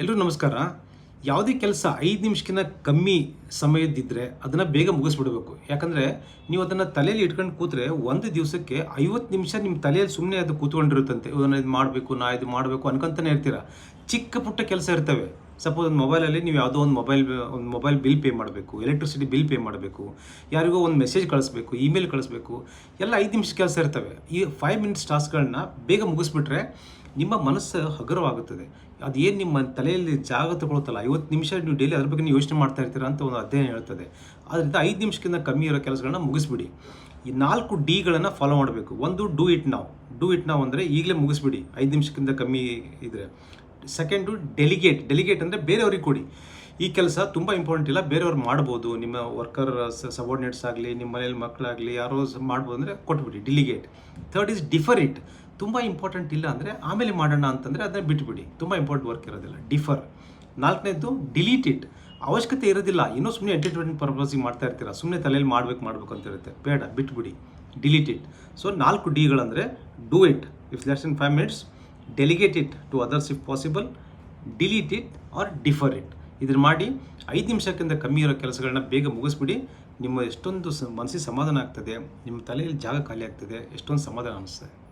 ಎಲ್ರಿಗೂ ನಮಸ್ಕಾರ. ಯಾವುದೇ ಕೆಲಸ ಐದು ನಿಮಿಷಕ್ಕಿಂತ ಕಮ್ಮಿ ಸಮಯದ್ದಿದ್ದರೆ ಅದನ್ನು ಬೇಗ ಮುಗಿಸ್ಬಿಡಬೇಕು. ಯಾಕಂದರೆ ನೀವು ಅದನ್ನು ತಲೆಯಲ್ಲಿ ಇಟ್ಕೊಂಡು ಕೂತ್ರೆ ಒಂದು ದಿವಸಕ್ಕೆ ಐವತ್ತು ನಿಮಿಷ ನಿಮ್ಮ ತಲೆಯಲ್ಲಿ ಸುಮ್ಮನೆ ಅದು ಕೂತ್ಕೊಂಡಿರುತ್ತಂತೆ. ಇದು ಮಾಡಬೇಕು, ನಾ ಇದು ಮಾಡಬೇಕು ಅನ್ಕೊಂತಾನೆ ಇರ್ತೀರ. ಚಿಕ್ಕ ಪುಟ್ಟ ಕೆಲಸ ಇರ್ತವೆ. ಸಪೋಸ್ ಒಂದು ಮೊಬೈಲಲ್ಲಿ ನೀವು ಯಾವುದೋ ಒಂದು ಮೊಬೈಲ್ ಒಂದು ಮೊಬೈಲ್ ಬಿಲ್ ಪೇ ಮಾಡಬೇಕು ಎಲೆಕ್ಟ್ರಿಸಿಟಿ ಬಿಲ್ ಪೇ ಮಾಡಬೇಕು, ಯಾರಿಗೋ ಒಂದು ಮೆಸೇಜ್ ಕಳಿಸ್ಬೇಕು ಇಮೇಲ್ ಕಳಿಸ್ಬೇಕು, ಎಲ್ಲ ಐದು ನಿಮಿಷ ಕೆಲಸ ಇರ್ತವೆ. ಈ ಫೈವ್ ಮಿನಿಟ್ಸ್ ಟಾಸ್ಕ್ಗಳನ್ನ ಬೇಗ ಮುಗಿಸ್ಬಿಟ್ರೆ ನಿಮ್ಮ ಮನಸ್ಸು ಹಗುರವಾಗುತ್ತದೆ. ಅದೇನು ನಿಮ್ಮ ತಲೆಯಲ್ಲಿ ಜಾಗ ತಗೊಳ್ತಲ್ಲ, ಐವತ್ತು ನಿಮಿಷ ನೀವು ಡೈಲಿ ಅದ್ರ ಬಗ್ಗೆ ನೀವು ಯೋಚನೆ ಮಾಡ್ತಾ ಇರ್ತೀರಾ ಅಂತ ಒಂದು ಅಧ್ಯಯನ ಹೇಳ್ತದೆ. ಅದರಿಂದ ಐದು ನಿಮಿಷಕ್ಕಿಂತ ಕಮ್ಮಿ ಇರೋ ಕೆಲಸಗಳನ್ನ ಮುಗಿಸ್ಬಿಡಿ. ಈ ನಾಲ್ಕು ಡಿಗಳನ್ನು ಫಾಲೋ ಮಾಡಬೇಕು. ಒಂದು ಡೂ ಇಟ್ ನಾವು ಡೂ ಇಟ್ ನಾವು ಅಂದರೆ ಈಗಲೇ ಮುಗಿಸ್ಬಿಡಿ. ಐದು ನಿಮಿಷಕ್ಕಿಂತ ಕಮ್ಮಿ ಇದ್ರೆ. ಸೆಕೆಂಡು ಡೆಲಿಗೇಟ್ ಡೆಲಿಗೇಟ್ ಅಂದರೆ ಬೇರೆಯವ್ರಿಗೆ ಕೊಡಿ. ಈ ಕೆಲಸ ತುಂಬ ಇಂಪಾರ್ಟೆಂಟ್ ಇಲ್ಲ. ಬೇರೆಯವ್ರು ಮಾಡ್ಬೋದು. ನಿಮ್ಮ ವರ್ಕರ್ ಸಬಾರ್ಡಿನೇಟ್ಸ್ ಆಗಲಿ, ನಿಮ್ಮ ಮನೇಲಿ ಮಕ್ಕಳಾಗಲಿ ಯಾರೋ ಮಾಡ್ಬೋದು ಅಂದರೆ ಕೊಟ್ಬಿಡಿ. Delegate third is defer it ತುಂಬ ಇಂಪಾರ್ಟೆಂಟ್ ಇಲ್ಲ ಅಂದರೆ ಆಮೇಲೆ ಮಾಡೋಣ ಅಂತಂದರೆ ಅದನ್ನ ಬಿಟ್ಬಿಡಿ. ತುಂಬ ಇಂಪಾರ್ಟೆಂಟ್ ವರ್ಕ್ ಇರೋದಿಲ್ಲ. ಡಿಫರ್ ನಾಲ್ಕನೇದು ಡಿಲೀಟ್ ಇಟ್ ಅವಶ್ಯಕತೆ ಇರೋದಿಲ್ಲ. ಇನ್ನೂ ಸುಮ್ಮನೆ ಎಂಟರ್ಟೈನ್ಮೆಂಟ್ ಪರ್ಪಸಿಗೆ ಮಾಡ್ತಾ ಇರ್ತೀರ. ಸುಮ್ಮನೆ ತಲೆಯಲ್ಲಿ ಮಾಡಬೇಕು ಮಾಡಬೇಕು ಅಂತ ಇರುತ್ತೆ. ಬೇಡ, ಬಿಟ್ಬಿಡಿ. ಡಿಲೀಟ್ ಇಟ್ ಸೊ ನಾಲ್ಕು ಡಿಗಳಂದರೆ do it if less in five minutes delegate it to others if possible delete it or defer it ಇದನ್ನು ಮಾಡಿ ಐದು ನಿಮಿಷಕ್ಕಿಂತ ಕಮ್ಮಿ ಇರೋ ಕೆಲಸಗಳನ್ನ ಬೇಗ ಮುಗಿಸ್ಬಿಡಿ. ನಿಮ್ಮ ಎಷ್ಟೊಂದು ಸ ಮನಸ್ಸಿಗೆ ಸಮಾಧಾನ ಆಗ್ತದೆ, ನಿಮ್ಮ ತಲೆಯಲ್ಲಿ ಜಾಗ ಖಾಲಿ ಆಗ್ತದೆ, ಎಷ್ಟೊಂದು ಸಮಾಧಾನ ಅನಿಸ್ತದೆ